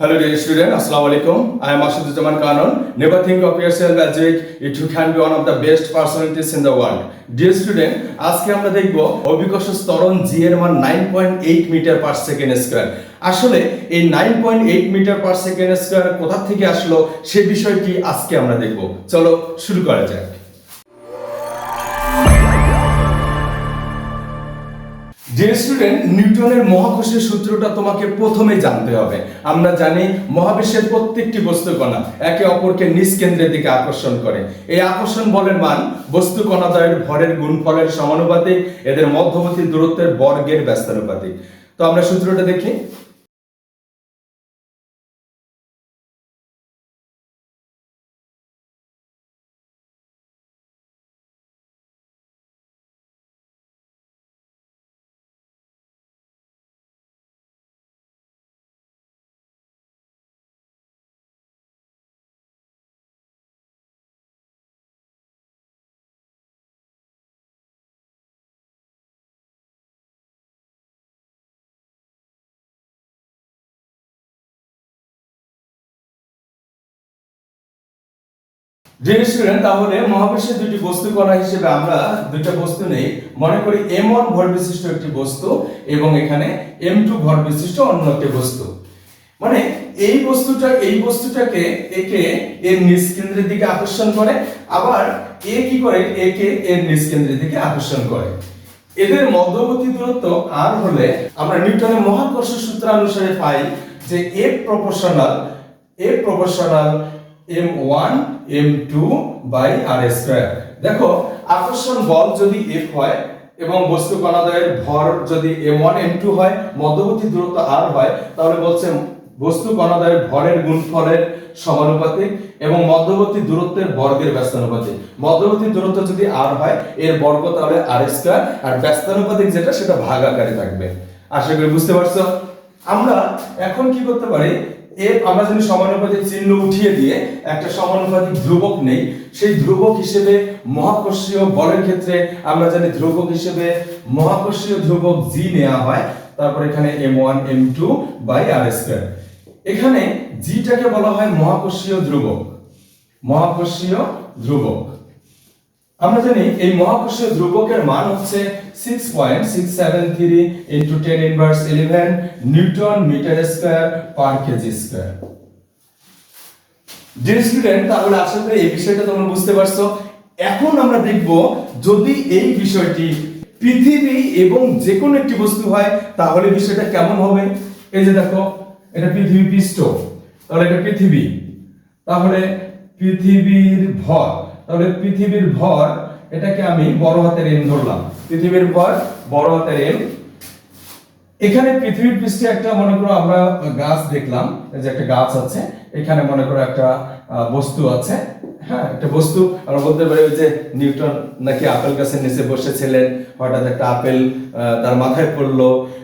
Hello dear student, Assalamu alaikum. I am Ashuddin Kanon. Never think of yourself as weak if you can be one of the best personalities in the world. Dear student, আজকে আমরা দেখব অভিকর্ষ স্তরণ জি এর মান 9.8 metre per second square আসলে এই 9.8 metre per second square কোথা থেকে আসলো সে বিষয়টি আজকে আমরা দেখব চলো শুরু করা যাক যে স্টুডেন্ট নিউটনের মহাকর্ষের সূত্রটা তোমাকে প্রথমে জানতে হবে। আমরা জানি মহাবিশ্বের প্রত্যেকটি বস্তু কণা একে অপরকে নিজ কেন্দ্রের দিকে আকর্ষণ করে। এই আকর্ষণ বলের মান বস্তু কণাদ্বয়ের ভরের গুণফলের সমানুপাতিক, এদের মধ্যবর্তী দূরত্বের বর্গের ব্যস্তানুপাতিক। তো আমরা সূত্রটা দেখি। ডিয়ার স্টুডেন্ট তাহলে মহাবিশ্বের দুটি বস্তু কণা হিসেবে আমরা দুইটা বস্তু নেই। মনে করি এম ওয়ান ভর বিশিষ্ট একটি বস্তু এবং এখানে এম টু ভর বিশিষ্ট অন্য একটি বস্তু। মানে এই বস্তুটা, এই বস্তুটাকে একে এর নিজ কেন্দ্রের দিকে আকর্ষণ করে, আবার এ কি করে? একে এর নিজ কেন্দ্রের দিকে আকর্ষণ করে। এদের মধ্যবর্তী দূরত্ব আর হলে আমরা নিউটনের মহাকর্ষ সূত্রানুসারে পাই যে F proportional F proportional M one M two by R দেখো, আকর্ষণ বল যদি এফ হয় এবং বস্তু কণাদ্বয়ের ভর যদি এম ওয়ান এম টু হয়, মধ্যবর্তী দূরত্ব আর হয়, তাহলে বলছে বস্তু কণাদ্বয়ের ভরের গুণফলের সমানুপাতিক এবং মধ্যবর্তী দূরত্বের বর্গের ব্যস্তানুপাতিক। মধ্যবর্তী দূরত্ব যদি আর হয়, এর বর্গ তাহলে আর স্কোয়ার আর ব্যস্তানুপাতিক যেটা, সেটা ভাগ আকারে থাকবে। আশা করি বুঝতে পারছ? আমরা এখন কি করতে পারি? এর আমরা যদি সমানুপাতিক চিহ্ন উঠিয়ে দিয়ে একটা সমানুপাতিক ধ্রুবক নেই, সেই ধ্রুবক হিসেবে মহাকর্ষীয় বলের ক্ষেত্রে আমরা জানি ধ্রুবক হিসেবে মহাকর্ষীয় ধ্রুবক জি নেওয়া হয়, তারপর এখানে M one M two by R square এখানে জিটাকে বলা হয় মহাকর্ষীয় ধ্রুবক। মহাকর্ষীয় ধ্রুবক। আমরা জানি এই মহাকর্ষীয় ধ্রুবকের মান হচ্ছে six point six seven three into ten inverse eleven newton metre square per KG square dear student তাহলে করি এই বিষয়টা তোমরা বুঝতে পারছ। এখন আমরা দেখব যদি এই বিষয়টি পৃথিবী এবং যে কোনো একটি বস্তু হয়, তাহলে বিষয়টা কেমন হবে? এই যে দেখো, এটা পৃথিবী পৃষ্ঠ, তাহলে এটা পৃথিবী। তাহলে পৃথিবীর ভর। তাহলে পৃথিবীর ভর এটাকে আমি বড় হাতের এন ধরলাম। পৃথিবীর ভর বড় হাতের এন। এখানে পৃথিবীর পৃষ্ঠে একটা, মনে করো আমরা গাছ দেখলাম যে একটা গাছ আছে, এখানে মনে করো একটা বস্তু আছে। হ্যাঁ একটা বস্তু। আমরা বলতে পারি যে নিউটন নাকি আপেল গাছের নিচে বসেছিলেন। হঠাৎ একটা আপেল তার মাথায় পড়ল।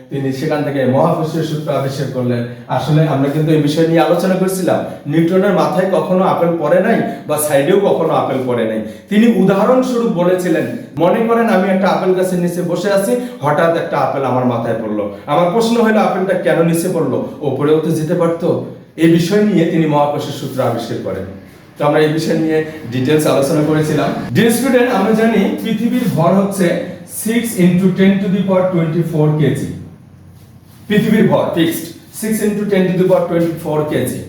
তিনি সেখান থেকে মহাকর্ষীয় সূত্র আবিষ্কার করলেন। আসলে আমরা কিন্তু এই বিষয় নিয়ে আলোচনা করছিলাম। নিউটনের মাথায় কখনো আপেল পড়ে নাই বা সাইডেও কখনো আপেল পড়ে নাই। তিনি উদাহরণস্বরূপ বলেছিলেন, মনে করেন আমি একটা আপেল গাছের নিচে বসে আছি, হঠাৎ একটা আপেল আমার মাথায় পড়ল। আমার প্রশ্ন হলো, আপেলটা কেন নিচে পড়ল? ওপরেও তো যেতে পারতো। এই বিষয় নিয়ে তিনি মহাকর্ষের সূত্র আবিষ্কার করেন। তো আমরা এই বিষয় নিয়ে ডিটেলস আলোচনা করেছিলাম। ডিয়ার স্টুডেন্ট আমরা জানি পৃথিবীর ভর হচ্ছে six into ten to the power twenty four KG পৃথিবীর ভর fixed six into ten to the power twenty four KG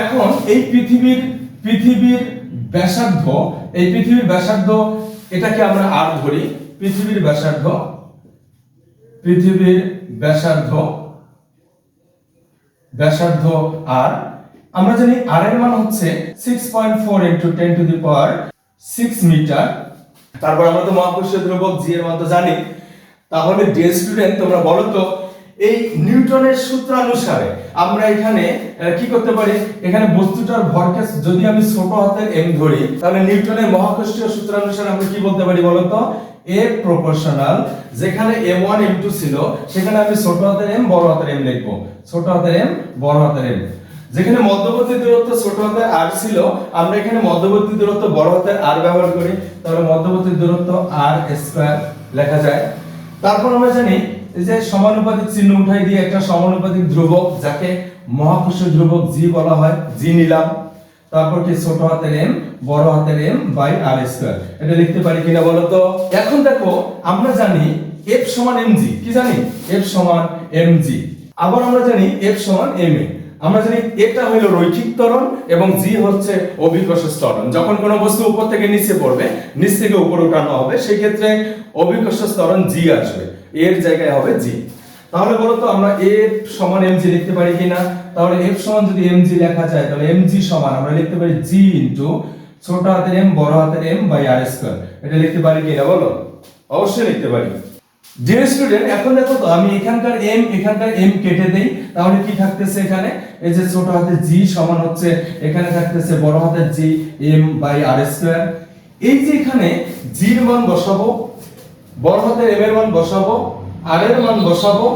এখন এই পৃথিবীর পৃথিবীর ব্যাসার্ধ, এই পৃথিবীর ব্যাসার্ধ, এটাকে আমরা আর ধরি, পৃথিবীর ব্যাসার্ধ পৃথিবীর ব্যাসার্ধ ব্যাসার্ধ আর আমরা জানি আর এর মান হচ্ছে six point four into ten to the power six metre তারপর আমরা তো মহাকর্ষীয় ধ্রুবক জি এর মান তো জানি। তাহলে ডিয়ার স্টুডেন্ট তোমরা বলো তো এই নিউটনের সূত্রানুসারে আমরা এখানে কি করতে পারি? এখানে বস্তুটার ভরকে যদি আমি ছোট হাতের এম ধরি, তাহলে নিউটনের মহাকর্ষীয় সূত্রানুসারে আমরা কি বলতে পারি বলো তো এ প্রপোর্শনাল যেখানে এম ওয়ান এম টু ছিল, সেখানে আমি ছোট হাতের এম বড় হাতের এম লিখব। ছোট হাতের এম বড় হাতের এম যেখানে মধ্যবর্তী দূরত্ব ছোট হাতের আর ছিল, আমরা এখানে মধ্যবর্তী দূরত্ব বড় হাতের আর ব্যবহার করি। তাহলে মধ্যবর্তী দূরত্ব আর স্কয়ার লেখা যায়। তারপর আমরা জানি যে সমানুপাতিক চিহ্ন উঠাই দিয়ে একটা সমানুপাতিক ধ্রুবক, যাকে মহাকর্ষ ধ্রুবক জি বলা হয় জি নিলাম। তারপর কি ছোট হাতের এম বড় হাতের এম বাই আর স্কোয়ার এটা লিখতে পারি কিনা বলো তো? এখন দেখো, আমরা জানি এফ সমান এম জি কি জানি? এফ সমান এম জি আবার আমরা জানি এফ সমান এম এ আমরা জানি এটা হলো রৈখিক ত্বরণ এবং জি হচ্ছে অভিকর্ষ ত্বরণ। যখন কোনো বস্তু উপর থেকে নিচে পড়বে, নিচ থেকে উপরে উঠানো হবে সেই ক্ষেত্রে অভিকর্ষ ত্বরণ জি আসবে। এর জায়গায় হবে জি তাহলে বলো তো আমরা এফ সমান এম জি লিখতে পারি কিনা? তাহলে এফ সমান যদি এম জি লেখা যায়, তাহলে এম জি সমান আমরা লিখতে পারি জি ইন্টু ছোট হাতের এম বড় হাতের এম বাই আর স্কোয়ার এটা লিখতে পারি কিনা বলো? অবশ্যই লিখতে পারি। ডিয়ার স্টুডেন্ট এখন দেখো তো, আমি এখানকার এম এখানকার এম কেটে দেই, তাহলে কি থাকতেছে এখানে? এই যে ছোট হাতের জি সমান হচ্ছে, এখানে থাকতেছে বড় হাতের G M by R square এই যে এখানে জির মান বসাবো বড় এম এর মান বসাবো আর এর মান বসাবো,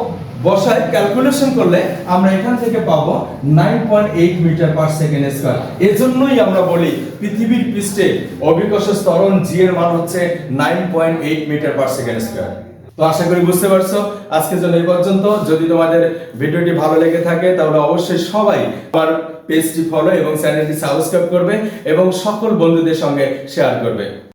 বসায় ক্যালকুলেশন করলে আমরা এখান থেকে পাবো 9.8 মিটার পার সেকেন্ড স্কয়ার এজন্যই আমরা বলি পৃথিবীর পৃষ্ঠে অভিকর্ষ ত্বরণ জি এর মান হচ্ছে 9.8 মিটার পার সেকেন্ড স্কোয়ার তো আশা করি বুঝতে পারছ, আজকের জন্য এই পর্যন্ত। যদি তোমাদের ভিডিওটি ভালো লেগে থাকে, তাহলে অবশ্যই সবাই আমার পেজটি ফলো এবং চ্যানেলটি সাবস্ক্রাইব করবে এবং সকল বন্ধুদের সঙ্গে শেয়ার করবে।